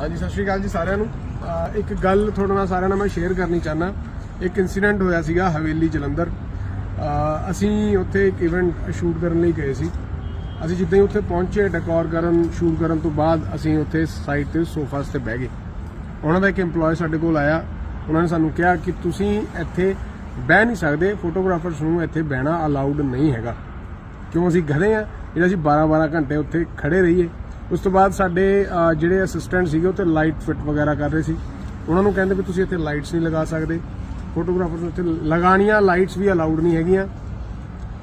ਹਾਂਜੀ, ਸਤਿ ਸ਼੍ਰੀ ਅਕਾਲ ਜੀ ਸਾਰਿਆਂ ਨੂੰ। ਇੱਕ ਗੱਲ ਤੁਹਾਡੇ ਨਾਲ ਸਾਰਿਆਂ ਨਾਲ ਮੈਂ ਸ਼ੇਅਰ ਕਰਨੀ ਚਾਹਨਾ ਇੱਕ ਇਨਸੀਡੈਂਟ ਹੋਇਆ ਸੀਗਾ ਹਵੇਲੀ ਜਲੰਧਰ। ਅਸੀਂ ਉੱਥੇ ਇੱਕ ਇਵੈਂਟ ਸ਼ੂਟ ਕਰਨ ਲਈ ਗਏ ਸੀ। ਅਸੀਂ ਜਿੱਦਾਂ ਹੀ ਉੱਥੇ ਪਹੁੰਚੇ ਡੈਕੋਰ ਕਰਨ ਸ਼ੂਟ ਕਰਨ ਤੋਂ ਬਾਅਦ ਅਸੀਂ ਉੱਥੇ ਸਾਈਡ ਤੇ ਸੋਫਾਸ ਤੇ ਬਹਿ ਗਏ। ਉਹਨਾਂ ਦਾ ਇੱਕ EMPLOYE ਸਾਡੇ ਕੋਲ ਆਇਆ। ਉਹਨਾਂ ਨੇ ਸਾਨੂੰ ਕਿਹਾ ਕਿ ਤੁਸੀਂ ਇੱਥੇ ਬਹਿ ਨਹੀਂ ਸਕਦੇ ਫੋਟੋਗ੍ਰਾਫਰਸ ਨੂੰ ਇੱਥੇ ਬਹਿਣਾ ਅਲਾਉਡ ਨਹੀਂ ਹੈਗਾ। ਕਿਉਂ ਅਸੀਂ ਗਧੇ ਆ ਜਿਹੜਾ ਅਸੀਂ 12-12 ਘੰਟੇ ਉੱਥੇ ਖੜੇ ਰਹੀਏ। ਉਸ ਤੋਂ ਬਾਅਦ ਸਾਡੇ ਜਿਹੜੇ ਅਸਿਸਟੈਂਟ ਸੀਗੇ ਉੱਥੇ ਲਾਈਟ ਫਿੱਟ ਵਗੈਰਾ ਕਰ ਰਹੇ ਸੀ। ਉਹਨਾਂ ਨੂੰ ਕਹਿੰਦੇ ਵੀ ਤੁਸੀਂ ਇੱਥੇ ਲਾਈਟਸ ਨਹੀਂ ਲਗਾ ਸਕਦੇ। ਫੋਟੋਗ੍ਰਾਫਰਸ ਨੂੰ ਇੱਥੇ ਲਗਾਣੀਆਂ ਲਾਈਟਸ ਵੀ ਅਲਾਉਡ ਨਹੀਂ ਹੈਗੀਆਂ।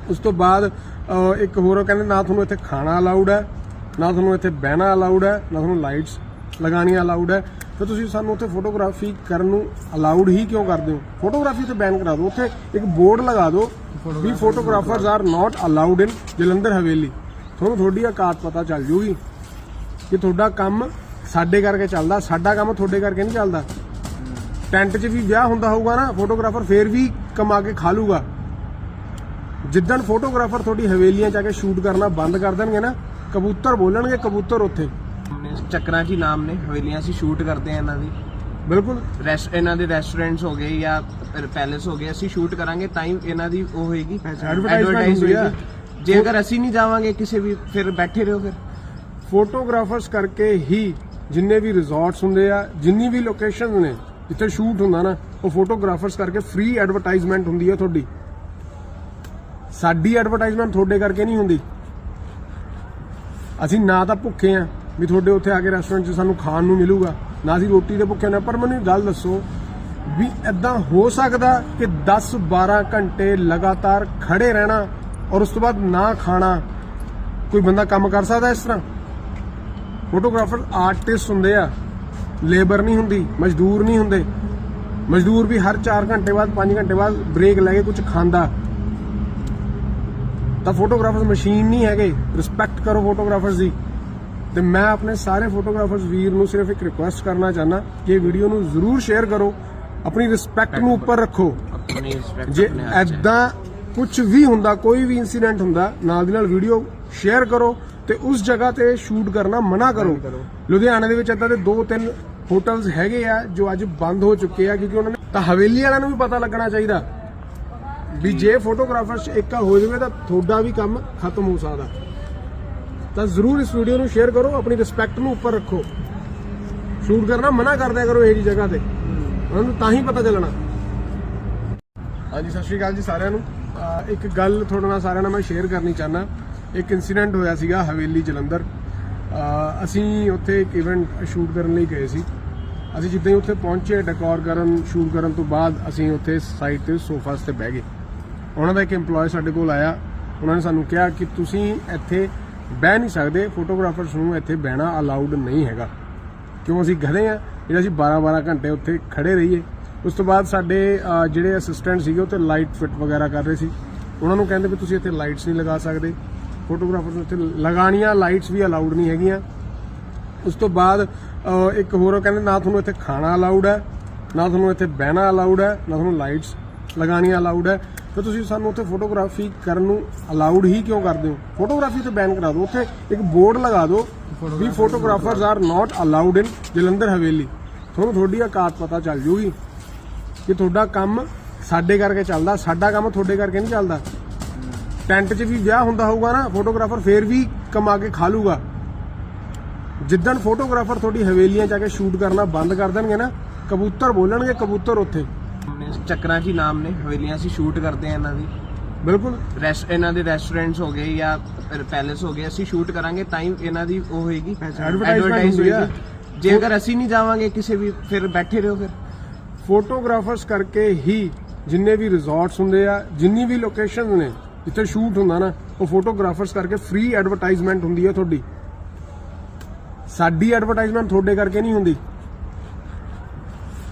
ਉਸ ਤੋਂ ਬਾਅਦ ਇੱਕ ਹੋਰ ਉਹ ਕਹਿੰਦੇ ਨਾ ਤੁਹਾਨੂੰ ਇੱਥੇ ਖਾਣਾ ਅਲਾਉਡ ਹੈ ਨਾ ਤੁਹਾਨੂੰ ਇੱਥੇ ਬਹਿਣਾ ਅਲਾਉਡ ਹੈ ਨਾ ਤੁਹਾਨੂੰ ਲਾਈਟਸ ਲਗਾਣੀਆਂ ਅਲਾਉਡ ਹੈ। ਫਿਰ ਤੁਸੀਂ ਸਾਨੂੰ ਉੱਥੇ ਫੋਟੋਗ੍ਰਾਫੀ ਕਰਨ ਨੂੰ ਅਲਾਉਡ ਹੀ ਕਿਉਂ ਕਰਦੇ ਹੋ? ਫੋਟੋਗ੍ਰਾਫੀ ਤੇ ਬੈਨ ਕਰਾ ਦਿਓ। ਉੱਥੇ ਇੱਕ ਬੋਰਡ ਲਗਾ ਦਿਓ ਵੀ photographers are not allowed in Jalandhar Haveli. ਤੁਹਾਨੂੰ ਤੁਹਾਡੀ ਔਕਾਤ ਪਤਾ ਚੱਲ ਜੂਗੀ। ਕਿ ਤੁਹਾਡਾ ਕੰਮ ਸਾਡੇ ਕਰਕੇ ਚੱਲਦਾ ਸਾਡਾ ਕੰਮ ਤੁਹਾਡੇ ਕਰਕੇ ਨਹੀਂ ਚੱਲਦਾ। ਟੈਂਟ 'ਚ ਵੀ ਵਿਆਹ ਹੁੰਦਾ ਹੋਊਗਾ ਨਾ ਫੋਟੋਗ੍ਰਾਫਰ ਫੇਰ ਵੀ ਕਮਾ ਕੇ ਖਾ ਲੂਗਾ। ਜਿੱਦਣ ਫੋਟੋਗ੍ਰਾਫਰ ਤੁਹਾਡੀ ਹਵੇਲੀਆਂ 'ਚ ਆ ਕੇ ਸ਼ੂਟ ਕਰਨਾ ਬੰਦ ਕਰ ਦੇਣਗੇ ਨਾ ਕਬੂਤਰ ਬੋਲਣਗੇ ਕਬੂਤਰ ਉੱਥੇ। ਚੱਕਰਾਂ 'ਚ ਨਾਮ ਨੇ ਹਵੇਲੀਆਂ ਅਸੀਂ ਸ਼ੂਟ ਕਰਦੇ ਆ ਇਹਨਾਂ ਦੀ। ਬਿਲਕੁਲ। ਰੈਸਟ ਇਹਨਾਂ ਦੇ ਰੈਸਟੋਰੈਂਟਸ ਹੋ ਗਏ ਜਾਂ ਪੈਲੇਸ ਹੋ ਗਏ ਅਸੀਂ ਸ਼ੂਟ ਕਰਾਂਗੇ ਤਾਂ ਹੀ ਇਹਨਾਂ ਦੀ ਉਹ ਹੋਏਗੀ। ਆ। ਹੋਏਗੀ। ਜੇ ਅਗਰ ਅਸੀਂ ਨਹੀਂ ਜਾਵਾਂਗੇ ਕਿਸੇ ਵੀ ਫਿਰ ਬੈਠੇ ਰਹੋ ਫਿਰ। ਫੋਟੋਗ੍ਰਾਫਰਸ ਕਰਕੇ ਹੀ ਜਿੰਨੇ ਵੀ ਰਿਜ਼ੋਰਟਸ ਹੁੰਦੇ ਆ, ਜਿੰਨੀ ਵੀ ਲੋਕੇਸ਼ਨ ਨੇ, ਜਿੱਥੇ ਸ਼ੂਟ ਹੁੰਦਾ ਨਾ, ਉਹ ਫੋਟੋਗ੍ਰਾਫਰਸ ਕਰਕੇ ਫ੍ਰੀ ਐਡਵਰਟਾਈਜ਼ਮੈਂਟ ਹੁੰਦੀ ਹੈ ਤੁਹਾਡੀ। ਸਾਡੀ ਐਡਵਰਟਾਈਜ਼ਮੈਂਟ ਤੁਹਾਡੇ ਕਰਕੇ ਨਹੀਂ ਹੁੰਦੀ। ਅਸੀਂ ਨਾ ਤਾਂ ਭੁੱਖੇ ਆ ਵੀ ਤੁਹਾਡੇ ਉੱਥੇ ਆ ਕੇ ਰੈਸਟੋਰੈਂਟ 'ਚ ਸਾਨੂੰ ਖਾਣ ਨੂੰ ਮਿਲੂਗਾ, ਨਾ ਅਸੀਂ ਰੋਟੀ ਦੇ ਭੁੱਖੇ ਨੇ ਪਰ ਮੈਨੂੰ ਇੱਕ ਗੱਲ ਦੱਸੋ ਵੀ ਐਦਾਂ ਹੋ ਸਕਦਾ ਕਿ 10 12 ਘੰਟੇ ਲਗਾਤਾਰ ਖੜੇ ਰਹਿਣਾ ਔਰ ਉਸ ਤੋਂ ਬਾਅਦ ਨਾ ਖਾਣਾ ਕੋਈ ਬੰਦਾ ਕੰਮ ਕਰ ਸਕਦਾ ਇਸ ਤਰ੍ਹਾਂ? ਫੋਟੋਗ੍ਰਾਫਰ ਆਰਟਿਸਟ ਹੁੰਦੇ ਆ ਲੇਬਰ ਨਹੀਂ ਹੁੰਦੀ ਮਜ਼ਦੂਰ ਨਹੀਂ ਹੁੰਦੇ। ਮਜ਼ਦੂਰ ਵੀ ਹਰ 4 ਘੰਟੇ ਬਾਅਦ 5 ਘੰਟੇ ਬਾਅਦ ਬ੍ਰੇਕ ਲੈ ਕੇ ਕੁਝ ਖਾਂਦਾ। ਤਾਂ ਫੋਟੋਗ੍ਰਾਫਰਸ ਮਸ਼ੀਨ ਨਹੀਂ ਹੈਗੇ ਰਿਸਪੈਕਟ ਕਰੋ ਫੋਟੋਗ੍ਰਾਫਰਸ ਦੀ। ਤੇ ਮੈਂ ਆਪਣੇ ਸਾਰੇ ਫੋਟੋਗ੍ਰਾਫਰਸ ਵੀਰ ਨੂੰ ਸਿਰਫ ਇੱਕ ਰਿਕੁਐਸਟ ਕਰਨਾ ਚਾਹਨਾ ਕਿ ਇਹ ਵੀਡੀਓ ਨੂੰ ਜ਼ਰੂਰ ਸ਼ੇਅਰ ਕਰੋ ਆਪਣੀ ਰਿਸਪੈਕਟ ਨੂੰ ਉੱਪਰ ਰੱਖੋ। ਜੇ। ਐਦਾਂ ਕੁਝ ਵੀ ਹੁੰਦਾ ਕੋਈ ਵੀ ਇਨਸੀਡੈਂਟ ਹੁੰਦਾ ਨਾਲ ਦੀ ਨਾਲ ਵੀਡੀਓ ਸ਼ੇਅਰ ਕਰੋ। ਤੇ ਉਸ ਜਗ੍ਹਾ ਤੇ ਸ਼ੂਟ ਕਰਨਾ ਮਨਾ ਕਰੋ। ਲੁਧਿਆਣੇ ਦੇ ਵਿੱਚ ਏਦਾਂ ਦੇ ਦੋ ਤਿੰਨ ਹੋਟਲਸ ਹੈਗੇ ਆ ਜੋ ਅੱਜ ਬੰਦ ਹੋ ਚੁੱਕੇ ਆ ਕਿਉਂਕਿ ਉਹਨਾਂ ਨੇ ਤਾਂ ਹਵੇਲੀ ਵਾਲਿਆਂ ਨੂੰ ਵੀ ਪਤਾ ਲੱਗਣਾ ਚਾਹੀਦਾ ਵੀ ਜੇ ਫੋਟੋਗ੍ਰਾਫਰਸ ਇੱਕਾ ਹੋ ਜਾਵੇ ਤਾਂ ਤੁਹਾਡਾ ਵੀ ਕੰਮ ਖਤਮ ਹੋ ਸਕਦਾ। ਤਾਂ ਜ਼ਰੂਰ ਇਸ ਵੀਡੀਓ ਨੂੰ ਸ਼ੇਅਰ ਕਰੋ ਆਪਣੀ ਰਿਸਪੈਕਟ ਨੂੰ ਉੱਪਰ ਰੱਖੋ। ਸ਼ੂਟ ਕਰਨਾ ਮਨਾ ਕਰ ਦਿਆ ਕਰੋ ਇਹ ਜੀ ਜਗ੍ਹਾ ਤੇ। ਉਹਨਾਂ ਨੂੰ ਤਾਂ ਹੀ ਪਤਾ ਚੱਲਣਾ। ਹਾਂਜੀ ਸਤਿ ਸ਼੍ਰੀ ਅਕਾਲ ਜੀ ਸਾਰਿਆਂ ਨੂੰ। ਇੱਕ ਗੱਲ ਤੁਹਾਡੇ ਨਾਲ ਸਾਰਿਆਂ ਨਾਲ ਮੈਂ ਸ਼ੇਅਰ ਕਰਨੀ ਚਾਹਨਾ ਇੱਕ ਇਨਸੀਡੈਂਟ ਹੋਇਆ ਸੀਗਾ ਹਵੇਲੀ ਜਲੰਧਰ। ਅਸੀਂ ਉੱਥੇ ਇੱਕ ਇਵੈਂਟ ਸ਼ੂਟ ਕਰਨ ਲਈ ਗਏ ਸੀ। ਅਸੀਂ ਜਿੱਦਾਂ ਹੀ ਉੱਥੇ ਪਹੁੰਚੇ ਡੈਕੋਰ ਕਰਨ ਸ਼ੂਟ ਕਰਨ ਤੋਂ ਬਾਅਦ ਅਸੀਂ ਉੱਥੇ ਸਾਈਡ ਤੇ ਸੋਫਾਸ ਤੇ ਬਹਿ ਗਏ। ਉਹਨਾਂ ਦਾ ਇੱਕ EMPLOYE ਸਾਡੇ ਕੋਲ ਆਇਆ। ਉਹਨਾਂ ਨੇ ਸਾਨੂੰ ਕਿਹਾ ਕਿ ਤੁਸੀਂ ਇੱਥੇ ਬਹਿ ਨਹੀਂ ਸਕਦੇ ਫੋਟੋਗ੍ਰਾਫਰਸ ਨੂੰ ਇੱਥੇ ਬਹਿਣਾ ਅਲਾਉਡ ਨਹੀਂ ਹੈਗਾ। ਕਿਉਂ ਅਸੀਂ ਗਧੇ ਆ ਜਿਹੜਾ ਅਸੀਂ 12-12 ਘੰਟੇ ਉੱਥੇ ਖੜੇ ਰਹੀਏ। ਉਸ ਤੋਂ ਬਾਅਦ ਸਾਡੇ ਜਿਹੜੇ ਅਸਿਸਟੈਂਟ ਸੀਗੇ, ਉਹ ਉੱਥੇ ਲਾਈਟ ਫਿੱਟ ਵਗੈਰਾ ਕਰ ਰਹੇ ਸੀ। ਉਹਨਾਂ ਨੂੰ ਕਹਿੰਦੇ ਵੀ ਤੁਸੀਂ ਇੱਥੇ ਲਾਈਟਸ ਨਹੀਂ ਲਗਾ ਸਕਦੇ। ਫੋਟੋਗ੍ਰਾਫਰਸ ਨੂੰ ਇੱਥੇ ਲਗਾਣੀਆਂ, ਲਾਈਟਸ ਵੀ ਅਲਾਉਡ ਨਹੀਂ ਹੈਗੀਆਂ। ਉਸ ਤੋਂ ਬਾਅਦ ਇੱਕ ਹੋਰ ਕਹਿੰਦੇ ਨਾ ਤੁਹਾਨੂੰ ਇੱਥੇ ਖਾਣਾ ਅਲਾਉਡ ਹੈ, ਨਾ ਤੁਹਾਨੂੰ ਇੱਥੇ ਬਹਿਣਾ ਅਲਾਉਡ ਹੈ, ਨਾ ਤੁਹਾਨੂੰ ਲਾਈਟਸ ਲਗਾਣੀਆਂ ਅਲਾਉਡ ਹੈ। ਫਿਰ ਤੁਸੀਂ ਸਾਨੂੰ ਉੱਥੇ ਫੋਟੋਗ੍ਰਾਫੀ ਕਰਨ ਨੂੰ ਅਲਾਉਡ ਹੀ ਕਿਉਂ ਕਰਦੇ ਹੋ? ਫੋਟੋਗ੍ਰਾਫੀ ਤੇ ਬੈਨ ਕਰਾ ਦਿਓ। ਉੱਥੇ ਇੱਕ ਬੋਰਡ ਲਗਾ ਦਿਓ ਵੀ photographers are not allowed in Jalandhar Haveli. ਤੁਹਾਨੂੰ ਤੁਹਾਡੀ ਔਕਾਤ ਪਤਾ ਚੱਲ ਜੂਗੀ ਕਿ ਤੁਹਾਡਾ ਕੰਮ ਸਾਡੇ ਕਰਕੇ ਚੱਲਦਾ, ਸਾਡਾ ਕੰਮ ਤੁਹਾਡੇ ਕਰਕੇ ਨਹੀਂ ਚੱਲਦਾ। ਟੈਂਟ 'ਚ ਵੀ ਵਿਆਹ ਹੁੰਦਾ ਹੋਊਗਾ ਨਾ ਫੋਟੋਗ੍ਰਾਫਰ ਫੇਰ ਵੀ ਕਮਾ ਕੇ ਖਾ ਲੂਗਾ। ਜਿੱਦਣ ਫੋਟੋਗ੍ਰਾਫਰ ਤੁਹਾਡੀ ਹਵੇਲੀਆਂ ਆ ਕੇ ਸ਼ੂਟ ਕਰਨਾ ਬੰਦ ਕਰ ਦੇਣਗੇ ਨਾ ਕਬੂਤਰ ਬੋਲਣਗੇ ਕਬੂਤਰ ਉੱਥੇ। ਚੱਕਰਾਂ ਹੀ ਨਾਮ ਨੇ ਹਵੇਲੀਆਂ ਅਸੀਂ ਸ਼ੂਟ ਕਰਦੇ ਆ ਇਹਨਾਂ ਦੀ। ਬਿਲਕੁਲ। ਰੈਸਟ ਇਹਨਾਂ ਦੇ ਰੈਸਟੋਰੈਂਟਸ ਹੋ ਗਏ ਜਾਂ ਪੈਲੇਸ ਹੋ ਗਏ ਅਸੀਂ ਸ਼ੂਟ ਕਰਾਂਗੇ ਤਾਂ ਹੀ ਇਹਨਾਂ ਦੀ ਉਹ ਹੋਏਗੀ। ਆ। ਹੋਏਗੀ। ਜੇ ਅਗਰ ਅਸੀਂ ਨਹੀਂ ਜਾਵਾਂਗੇ ਕਿਸੇ ਵੀ ਫਿਰ ਬੈਠੇ ਰਹੋ ਫਿਰ। ਫੋਟੋਗ੍ਰਾਫਰਸ ਕਰਕੇ ਹੀ ਜਿੰਨੇ ਵੀ ਰਿਜ਼ੋਰਟਸ ਹੁੰਦੇ ਆ ਜਿੰਨੀ ਵੀ ਲੋਕੇਸ਼ਨ ਨੇ ਜਿੱਥੇ ਸ਼ੂਟ ਹੁੰਦਾ ਨਾ, ਉਹ ਫੋਟੋਗ੍ਰਾਫਰਸ ਕਰਕੇ ਫ੍ਰੀ ਐਡਵਰਟਾਈਜ਼ਮੈਂਟ ਹੁੰਦੀ ਹੈ ਤੁਹਾਡੀ। ਸਾਡੀ ਐਡਵਰਟਾਈਜ਼ਮੈਂਟ ਤੁਹਾਡੇ ਕਰਕੇ ਨਹੀਂ ਹੁੰਦੀ।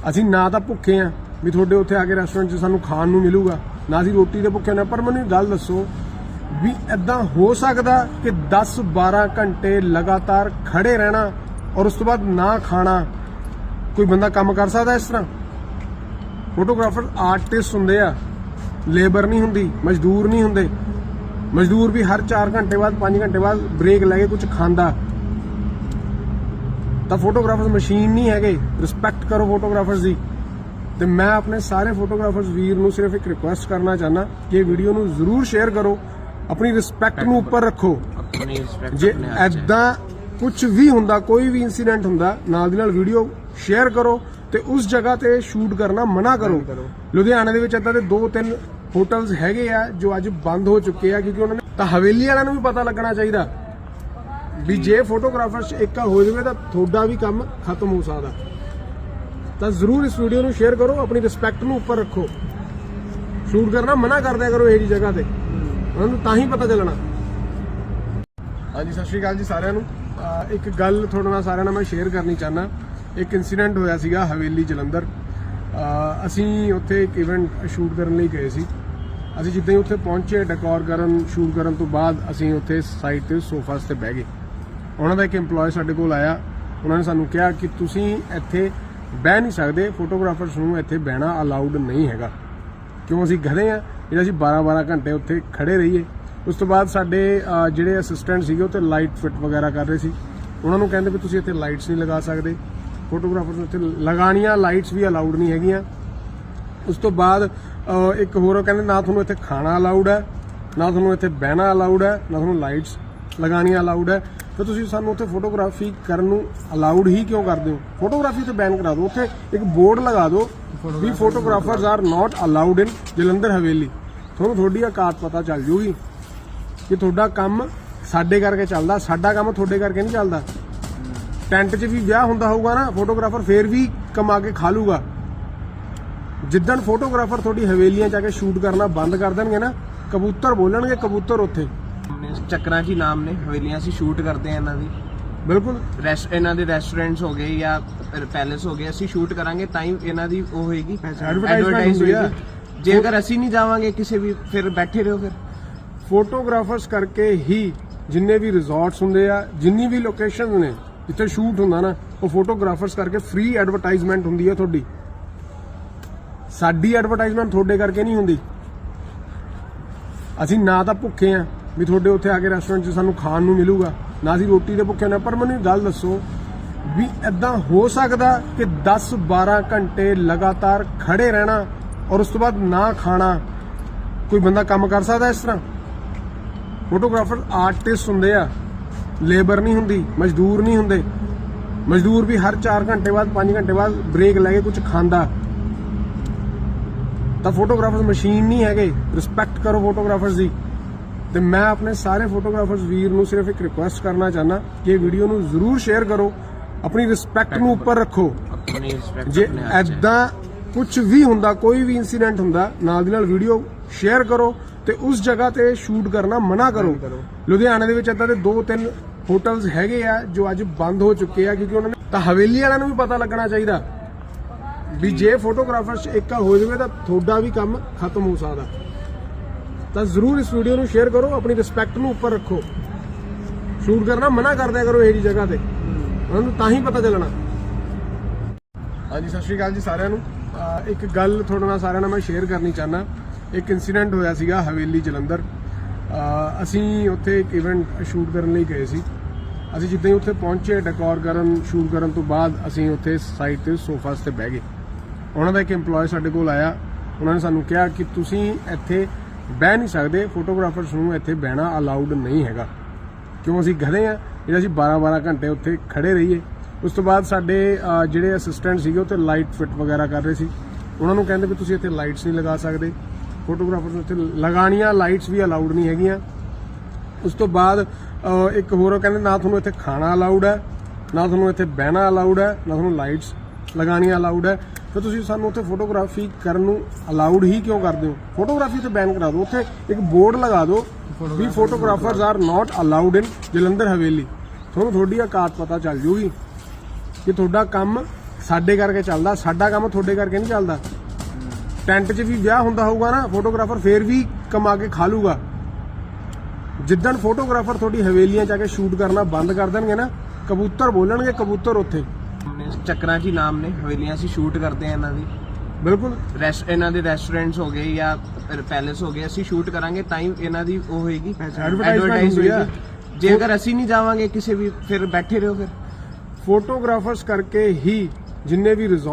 ਅਸੀਂ ਨਾ ਤਾਂ ਭੁੱਖੇ ਆ ਵੀ ਤੁਹਾਡੇ ਉੱਥੇ ਆ ਕੇ ਰੈਸਟੋਰੈਂਟ 'ਚ ਸਾਨੂੰ ਖਾਣ ਨੂੰ ਮਿਲੂਗਾ, ਨਾ ਅਸੀਂ ਰੋਟੀ ਦੇ ਭੁੱਖੇ ਨੇ ਪਰ ਮੈਨੂੰ ਗੱਲ ਦੱਸੋ ਵੀ ਐਦਾਂ ਹੋ ਸਕਦਾ ਕਿ 10 12 ਘੰਟੇ ਲਗਾਤਾਰ ਖੜੇ ਰਹਿਣਾ ਔਰ ਉਸ ਤੋਂ ਬਾਅਦ ਨਾ ਖਾਣਾ ਕੋਈ ਬੰਦਾ ਕੰਮ ਕਰ ਸਕਦਾ ਇਸ ਤਰ੍ਹਾਂ? ਫੋਟੋਗ੍ਰਾਫਰ ਆਰਟਿਸਟ ਹੁੰਦੇ ਆ। ਲੇਬਰ ਨਹੀਂ ਹੁੰਦੀ ਮਜ਼ਦੂਰ ਨਹੀਂ ਹੁੰਦੇ। ਮਜ਼ਦੂਰ ਵੀ ਹਰ 4 ਘੰਟੇ ਬਾਅਦ 5 ਘੰਟੇ ਬਾਅਦ ਬ੍ਰੇਕ ਲੈ ਕੇ ਕੁਝ ਖਾਂਦਾ। ਤਾਂ ਫੋਟੋਗ੍ਰਾਫਰਸ ਮਸ਼ੀਨ ਨਹੀਂ ਹੈਗੇ। ਰਿਸਪੈਕਟ ਕਰੋ ਫੋਟੋਗ੍ਰਾਫਰਸ ਦੀ। ਤੇ ਮੈਂ ਆਪਣੇ ਸਾਰੇ ਫੋਟੋਗ੍ਰਾਫਰਸ ਵੀਰ ਨੂੰ ਸਿਰਫ ਇੱਕ ਰਿਕੁਐਸਟ ਕਰਨਾ ਚਾਹਨਾ ਕਿ ਇਹ ਵੀਡੀਓ ਨੂੰ ਜ਼ਰੂਰ ਸ਼ੇਅਰ ਕਰੋ। ਆਪਣੀ ਰਿਸਪੈਕਟ ਨੂੰ ਉੱਪਰ ਰੱਖੋ। ਜੇ ਐਦਾਂ ਕੁਝ ਵੀ ਹੁੰਦਾ ਕੋਈ ਵੀ ਇਨਸੀਡੈਂਟ ਹੁੰਦਾ ਨਾਲ ਦੀ ਨਾਲ ਵੀਡੀਓ ਸ਼ੇਅਰ ਕਰੋ। ਤੇ ਉਸ ਜਗ੍ਹਾ ਤੇ ਸ਼ੂਟ ਕਰਨਾ ਮਨਾ ਕਰੋ। ਲੁਧਿਆਣੇ ਦੇ ਵਿੱਚ ਏਦਾਂ ਦੇ ਦੋ ਤਿੰਨ ਹੋਟਲਸ ਹੈਗੇ ਆ ਜੋ ਅੱਜ ਬੰਦ ਹੋ ਚੁੱਕੇ ਆ ਕਿਉਂਕਿ ਉਹਨਾਂ ਨੇ ਤਾਂ ਹਵੇਲੀ ਵਾਲਿਆਂ ਨੂੰ ਵੀ ਪਤਾ ਲੱਗਣਾ ਚਾਹੀਦਾ ਵੀ ਜੇ ਫੋਟੋਗ੍ਰਾਫਰ ਚ ਏਕਾ ਹੋ ਜਾਵੇ ਤਾਂ ਤੁਹਾਡਾ ਵੀ ਕੰਮ ਖਤਮ ਹੋ ਸਕਦਾ। ਤਾਂ ਜ਼ਰੂਰ ਇਸ ਵੀਡੀਓ ਨੂੰ ਸ਼ੇਅਰ ਕਰੋ ਆਪਣੀ ਰਿਸਪੈਕਟ ਨੂੰ ਉੱਪਰ ਰੱਖੋ। ਸ਼ੂਟ ਕਰਨਾ ਮਨਾ ਕਰ ਦਿਆ ਕਰੋ ਇਹ ਜੀ ਜਗ੍ਹਾ ਤੇ। ਉਹਨਾਂ ਨੂੰ ਤਾਂ ਹੀ ਪਤਾ ਚੱਲਣਾ। ਹਾਂਜੀ ਸਤਿ ਸ਼੍ਰੀ ਅਕਾਲ ਜੀ ਸਾਰਿਆਂ ਨੂੰ। ਇੱਕ ਗੱਲ ਤੁਹਾਡੇ ਨਾਲ ਸਾਰਿਆਂ ਨਾਲ ਮੈਂ ਸ਼ੇਅਰ ਕਰਨੀ ਚਾਹਨਾ ਇੱਕ ਇਨਸੀਡੈਂਟ ਹੋਇਆ ਸੀਗਾ ਹਵੇਲੀ ਜਲੰਧਰ। ਅਸੀਂ ਉੱਥੇ ਇੱਕ ਇਵੈਂਟ ਸ਼ੂਟ ਕਰਨ ਲਈ ਗਏ ਸੀ। ਅਸੀਂ ਜਿੱਦਾਂ ਹੀ ਉੱਥੇ ਪਹੁੰਚੇ ਡੈਕੋਰ ਕਰਨ ਸ਼ੂਟ ਕਰਨ ਤੋਂ ਬਾਅਦ ਅਸੀਂ ਉੱਥੇ ਸਾਈਡ ਤੇ ਸੋਫਾਸ ਤੇ ਬਹਿ ਗਏ। ਉਹਨਾਂ ਦਾ ਇੱਕ EMPLOYE ਸਾਡੇ ਕੋਲ ਆਇਆ। ਉਹਨਾਂ ਨੇ ਸਾਨੂੰ ਕਿਹਾ ਕਿ ਤੁਸੀਂ ਇੱਥੇ ਬਹਿ ਨਹੀਂ ਸਕਦੇ ਫੋਟੋਗ੍ਰਾਫਰਸ ਨੂੰ ਇੱਥੇ ਬਹਿਣਾ ਅਲਾਉਡ ਨਹੀਂ ਹੈਗਾ। ਕਿਉਂ ਅਸੀਂ ਗਧੇ ਆ ਜਿਹੜਾ ਅਸੀਂ 12-12 ਘੰਟੇ ਉੱਥੇ ਖੜੇ ਰਹੀਏ। ਉਸ ਤੋਂ ਬਾਅਦ ਸਾਡੇ ਜਿਹੜੇ ਅਸਿਸਟੈਂਟ ਸੀਗੇ, ਉਹ ਤੇ ਲਾਈਟ ਫਿੱਟ ਵਗੈਰਾ ਕਰ ਰਹੇ ਸੀ। ਉਹਨਾਂ ਨੂੰ ਕਹਿੰਦੇ ਵੀ ਤੁਸੀਂ ਇੱਥੇ ਲਾਈਟਸ ਨਹੀਂ ਲਗਾ ਸਕਦੇ। ਫੋਟੋਗ੍ਰਾਫਰ ਨੂੰ ਇੱਥੇ ਲਗਾਣੀਆਂ ਲਾਈਟਸ ਵੀ ਅਲਾਉਡ ਨਹੀਂ ਹੈਗੀਆਂ। ਉਸ ਤੋਂ ਬਾਅਦ ਇੱਕ ਹੋਰ ਕਹਿੰਦੇ ਨਾ ਤੁਹਾਨੂੰ ਇੱਥੇ ਖਾਣਾ ਅਲਾਉਡ ਹੈ ਨਾ ਤੁਹਾਨੂੰ ਇੱਥੇ ਬਹਿਣਾ ਅਲਾਉਡ ਹੈ ਨਾ ਤੁਹਾਨੂੰ ਲਾਈਟਸ ਲਗਾਣੀਆਂ ਅਲਾਉਡ ਹੈ। ਤਾਂ ਤੁਸੀਂ ਸਾਨੂੰ ਉੱਥੇ ਫੋਟੋਗ੍ਰਾਫੀ ਕਰਨ ਨੂੰ ਅਲਾਉਡ ਹੀ ਕਿਉਂ ਕਰਦੇ ਹੋ? ਫੋਟੋਗ੍ਰਾਫੀ ਤੇ ਬੈਨ ਕਰਾ ਦਿਓ। ਉੱਥੇ ਇੱਕ ਬੋਰਡ ਲਗਾ ਦਿਓ ਵੀ photographers are not allowed in Jalandhar Haveli. ਤੁਹਾਨੂੰ ਤੁਹਾਡੀ ਔਕਾਤ ਪਤਾ ਚੱਲ ਜੂਗੀ ਕਿ ਤੁਹਾਡਾ ਕੰਮ ਸਾਡੇ ਕਰਕੇ ਚੱਲਦਾ ਸਾਡਾ ਕੰਮ ਤੁਹਾਡੇ ਕਰਕੇ ਨਹੀਂ ਚੱਲਦਾ। ਟੈਂਟ 'ਚ ਵੀ ਵਿਆਹ ਹੁੰਦਾ ਹੋਊਗਾ ਨਾ ਫੋਟੋਗ੍ਰਾਫਰ ਫੇਰ ਵੀ ਕਮਾ ਕੇ ਖਾ ਲੂਗਾ। ਜਿੱਦਣ ਫੋਟੋਗ੍ਰਾਫਰ ਤੁਹਾਡੀ ਹਵੇਲੀਆਂ 'ਚ ਆ ਕੇ ਸ਼ੂਟ ਕਰਨਾ ਬੰਦ ਕਰ ਦੇਣਗੇ ਨਾ ਕਬੂਤਰ ਬੋਲਣਗੇ ਕਬੂਤਰ ਉੱਥੇ। ਚੱਕਰਾਂ 'ਚ ਹੀ ਨਾਮ ਨੇ ਹਵੇਲੀਆਂ ਅਸੀਂ ਸ਼ੂਟ ਕਰਦੇ ਆ ਇਹਨਾਂ ਦੀ। ਬਿਲਕੁਲ। ਰੈਸਟ ਇਹਨਾਂ ਦੇ ਰੈਸਟੋਰੈਂਟਸ ਹੋ ਗਏ ਜਾਂ ਪੈਲੇਸ ਹੋ ਗਏ ਅਸੀਂ ਸ਼ੂਟ ਕਰਾਂਗੇ ਤਾਂ ਹੀ ਇਹਨਾਂ ਦੀ ਉਹ ਹੋਏਗੀ। ਆ। ਹੋਏਗੀ। ਜੇਕਰ ਅਸੀਂ ਨਹੀਂ ਜਾਵਾਂਗੇ ਕਿਸੇ ਵੀ ਫਿਰ ਬੈਠੇ ਰਹੋ ਫਿਰ। ਫੋਟੋਗ੍ਰਾਫਰਸ ਕਰਕੇ ਹੀ ਜਿੰਨੇ ਵੀ ਰਿਜ਼ੋਰਟਸ ਹੁੰਦੇ ਆ ਜਿੰਨੀ ਵੀ ਲੋਕੇਸ਼ਨ ਨੇ ਜਿੱਥੇ ਸ਼ੂਟ ਹੁੰਦਾ ਨਾ, ਉਹ ਫੋਟੋਗ੍ਰਾਫਰਸ ਕਰਕੇ ਫ੍ਰੀ ਐਡਵਰਟਾਈਜ਼ਮੈਂਟ ਹੁੰਦੀ ਹੈ ਤੁਹਾਡੀ। ਸਾਡੀ ਐਡਵਰਟਾਈਜ਼ਮੈਂਟ ਤੁਹਾਡੇ ਕਰਕੇ ਨਹੀਂ ਹੁੰਦੀ। ਅਸੀਂ ਨਾ ਤਾਂ ਭੁੱਖੇ ਆ ਵੀ ਤੁਹਾਡੇ ਉੱਥੇ ਆ ਕੇ ਰੈਸਟੋਰੈਂਟ 'ਚ ਸਾਨੂੰ ਖਾਣ ਨੂੰ ਮਿਲੂਗਾ, ਨਾ ਅਸੀਂ ਰੋਟੀ ਦੇ ਭੁੱਖੇ ਨੇ ਪਰ ਮੈਨੂੰ ਗੱਲ ਦੱਸੋ ਵੀ ਐਦਾਂ ਹੋ ਸਕਦਾ ਕਿ 10 12 ਘੰਟੇ ਲਗਾਤਾਰ ਖੜੇ ਰਹਿਣਾ ਔਰ ਉਸ ਤੋਂ ਬਾਅਦ ਨਾ ਖਾਣਾ ਕੋਈ ਬੰਦਾ ਕੰਮ ਕਰ ਸਕਦਾ ਇਸ ਤਰ੍ਹਾਂ? ਫੋਟੋਗ੍ਰਾਫਰ ਆਰਟਿਸਟ ਹੁੰਦੇ ਆ। ਲੇਬਰ ਨਹੀਂ ਹੁੰਦੀ ਮਜ਼ਦੂਰ ਨਹੀਂ ਹੁੰਦੇ। ਮਜ਼ਦੂਰ ਵੀ ਹਰ 4 ਘੰਟੇ ਬਾਅਦ 5 ਘੰਟੇ ਬਾਅਦ ਬ੍ਰੇਕ ਲੈ ਕੇ ਕੁਝ ਖਾਂਦਾ। ਤਾਂ ਫੋਟੋਗ੍ਰਾਫਰਸ ਮਸ਼ੀਨ ਨਹੀਂ ਹੈਗੇ। ਰਿਸਪੈਕਟ ਕਰੋ ਫੋਟੋਗ੍ਰਾਫਰਸ ਦੀ। ਤੇ ਮੈਂ ਆਪਣੇ ਸਾਰੇ ਫੋਟੋਗ੍ਰਾਫਰਸ ਵੀਰ ਨੂੰ ਸਿਰਫ ਇੱਕ ਰਿਕੁਐਸਟ ਕਰਨਾ ਚਾਹਨਾ ਕਿ ਇਹ ਵੀਡੀਓ ਨੂੰ ਜ਼ਰੂਰ ਸ਼ੇਅਰ ਕਰੋ। ਆਪਣੀ ਰਿਸਪੈਕਟ ਨੂੰ ਉੱਪਰ ਰੱਖੋ। ਜੇ ਐਦਾਂ ਕੁਝ ਵੀ ਹੁੰਦਾ ਕੋਈ ਵੀ ਇਨਸੀਡੈਂਟ ਹੁੰਦਾ ਨਾਲ ਦੀ ਨਾਲ ਵੀਡੀਓ ਸ਼ੇਅਰ ਕਰੋ। ਤੇ ਉਸ ਜਗ੍ਹਾ ਤੇ ਸ਼ੂਟ ਕਰਨਾ ਮਨਾ ਕਰੋ। ਲੁਧਿਆਣੇ ਦੇ ਵਿੱਚ ਏਦਾਂ ਦੇ ਦੋ ਤਿੰਨ ਹੋਟਲਸ ਹੈਗੇ ਆ ਜੋ ਅੱਜ ਬੰਦ ਹੋ ਚੁੱਕੇ ਆ ਕਿਉਂਕਿ ਉਹਨਾਂ ਨੇ ਤਾਂ ਹਵੇਲੀ ਵਾਲਿਆਂ ਨੂੰ ਵੀ ਪਤਾ ਲੱਗਣਾ ਚਾਹੀਦਾ। ਵੀ ਜੇ ਫੋਟੋਗ੍ਰਾਫਰ ਚ ਏਕਾ ਹੋ ਜਾਵੇ ਤਾਂ ਤੁਹਾਡਾ ਵੀ ਕੰਮ ਖਤਮ ਹੋ ਸਕਦਾ। ਤਾਂ ਜ਼ਰੂਰ ਇਸ ਵੀਡੀਓ ਨੂੰ ਸ਼ੇਅਰ ਕਰੋ ਆਪਣੀ ਰਿਸਪੈਕਟ ਨੂੰ ਉੱਪਰ ਰੱਖੋ। ਸ਼ੂਟ ਕਰਨਾ ਮਨਾ ਕਰ ਦਿਆ ਕਰੋ ਇਹ ਜੀ ਜਗ੍ਹਾ ਤੇ। ਉਹਨਾਂ ਨੂੰ ਤਾਂ ਹੀ ਪਤਾ ਚੱਲਣਾ। ਹਾਂਜੀ ਸਤਿ ਸ਼੍ਰੀ ਅਕਾਲ ਜੀ ਸਾਰਿਆਂ ਨੂੰ। ਇੱਕ ਗੱਲ ਤੁਹਾਡੇ ਨਾਲ ਸਾਰਿਆਂ ਨਾਲ ਮੈਂ ਸ਼ੇਅਰ ਕਰਨੀ ਚਾਹਨਾ ਇੱਕ ਇਨਸੀਡੈਂਟ ਹੋਇਆ ਸੀਗਾ ਹਵੇਲੀ ਜਲੰਧਰ। ਅਸੀਂ ਉੱਥੇ ਇੱਕ ਇਵੈਂਟ ਸ਼ੂਟ ਕਰਨ ਲਈ ਗਏ ਸੀ। ਅਸੀਂ ਜਿੱਦਾਂ ਹੀ ਉੱਥੇ ਪਹੁੰਚੇ ਡੈਕੋਰ ਕਰਨ ਸ਼ੂਟ ਕਰਨ ਤੋਂ ਬਾਅਦ ਅਸੀਂ ਉੱਥੇ ਸਾਈਡ ਤੇ ਸੋਫਾਸ ਤੇ ਬਹਿ ਗਏ। ਉਹਨਾਂ ਦਾ ਇੱਕ EMPLOYE ਸਾਡੇ ਕੋਲ ਆਇਆ। ਉਹਨਾਂ ਨੇ ਸਾਨੂੰ ਕਿਹਾ ਕਿ ਤੁਸੀਂ ਇੱਥੇ ਬਹਿ ਨਹੀਂ ਸਕਦੇ ਫੋਟੋਗ੍ਰਾਫਰਸ ਨੂੰ ਇੱਥੇ ਬਹਿਣਾ ਅਲਾਉਡ ਨਹੀਂ ਹੈਗਾ। ਕਿਉਂ ਅਸੀਂ ਗਧੇ ਆ ਜਿਹੜਾ ਅਸੀਂ 12-12 ਘੰਟੇ ਉੱਥੇ ਖੜੇ ਰਹੀਏ। ਉਸ ਤੋਂ ਬਾਅਦ ਸਾਡੇ ਜਿਹੜੇ ਅਸਿਸਟੈਂਟ ਸੀਗੇ, ਉਹ ਤੇ ਲਾਈਟ ਫਿੱਟ ਵਗੈਰਾ ਕਰ ਰਹੇ ਸੀ। ਉਹਨਾਂ ਨੂੰ ਕਹਿੰਦੇ ਵੀ ਤੁਸੀਂ ਇੱਥੇ ਲਾਈਟਸ ਨਹੀਂ ਲਗਾ ਸਕਦੇ। ਫੋਟੋਗ੍ਰਾਫਰ ਨੂੰ ਇੱਥੇ ਲਗਾਣੀਆਂ ਲਾਈਟਸ ਵੀ ਅਲਾਉਡ ਨਹੀਂ ਹੈਗੀਆਂ। ਉਸ ਤੋਂ ਬਾਅਦ ਇੱਕ ਹੋਰ ਕਹਿੰਦੇ ਨਾ ਤੁਹਾਨੂੰ ਇੱਥੇ ਖਾਣਾ ਅਲਾਉਡ ਹੈ ਨਾ ਤੁਹਾਨੂੰ ਇੱਥੇ ਬਹਿਣਾ ਅਲਾਉਡ ਹੈ ਨਾ ਤੁਹਾਨੂੰ ਲਾਈਟਸ ਲਗਾਣੀਆਂ ਅਲਾਉਡ ਹੈ। ਤਾਂ ਤੁਸੀਂ ਸਾਨੂੰ ਉੱਥੇ ਫੋਟੋਗ੍ਰਾਫੀ ਕਰਨ ਨੂੰ ਅਲਾਉਡ ਹੀ ਕਿਉਂ ਕਰਦੇ ਹੋ? ਫੋਟੋਗ੍ਰਾਫੀ ਤੇ ਬੈਨ ਕਰਾ ਦਿਓ। ਉੱਥੇ ਇੱਕ ਬੋਰਡ ਲਗਾ ਦਿਓ ਵੀ photographers are not allowed in Jalandhar Haveli. ਤੁਹਾਨੂੰ ਤੁਹਾਡੀ ਔਕਾਤ ਪਤਾ ਚੱਲ ਜੂਗੀ ਕਿ ਤੁਹਾਡਾ ਕੰਮ ਸਾਡੇ ਕਰਕੇ ਚੱਲਦਾ ਸਾਡਾ ਕੰਮ ਤੁਹਾਡੇ ਕਰਕੇ ਨਹੀਂ ਚੱਲਦਾ। ਟੈਂਟ 'ਚ ਵੀ ਵਿਆਹ ਹੁੰਦਾ ਹੋਊਗਾ ਨਾ ਫੋਟੋਗ੍ਰਾਫਰ ਫੇਰ ਵੀ ਕਮਾ ਕੇ ਖਾ ਲੂਗਾ। ਜਿੱਦਣ ਫੋਟੋਗ੍ਰਾਫਰ ਤੁਹਾਡੀ ਹਵੇਲੀਆਂ 'ਚ ਆ ਕੇ ਸ਼ੂਟ ਕਰਨਾ ਬੰਦ ਕਰ ਦੇਣਗੇ ਨਾ ਕਬੂਤਰ ਬੋਲਣਗੇ ਕਬੂਤਰ ਉੱਥੇ। ਚੱਕਰਾਂ 'ਚ ਹੀ ਨਾਮ ਨੇ ਹਵੇਲੀਆਂ ਅਸੀਂ ਸ਼ੂਟ ਕਰਦੇ ਆ ਇਹਨਾਂ ਦੀ। ਬਿਲਕੁਲ। ਰੈਸਟ ਇਹਨਾਂ ਦੇ ਰੈਸਟੋਰੈਂਟਸ ਹੋ ਗਏ ਜਾਂ ਪੈਲੇਸ ਹੋ ਗਏ ਅਸੀਂ ਸ਼ੂਟ ਕਰਾਂਗੇ ਤਾਂ ਹੀ ਇਹਨਾਂ ਦੀ ਉਹ ਹੋਏਗੀ। ਆ। ਹੋਏਗੀ। ਜੇਕਰ ਅਸੀਂ ਨਹੀਂ ਜਾਵਾਂਗੇ ਕਿਸੇ ਵੀ ਫਿਰ ਬੈਠੇ ਰਹੋ ਫਿਰ। ਫੋਟੋਗ੍ਰਾਫਰਸ ਕਰਕੇ ਹੀ ਜਿੰਨੇ ਵੀ ਰਿਜ਼ੋਰਟ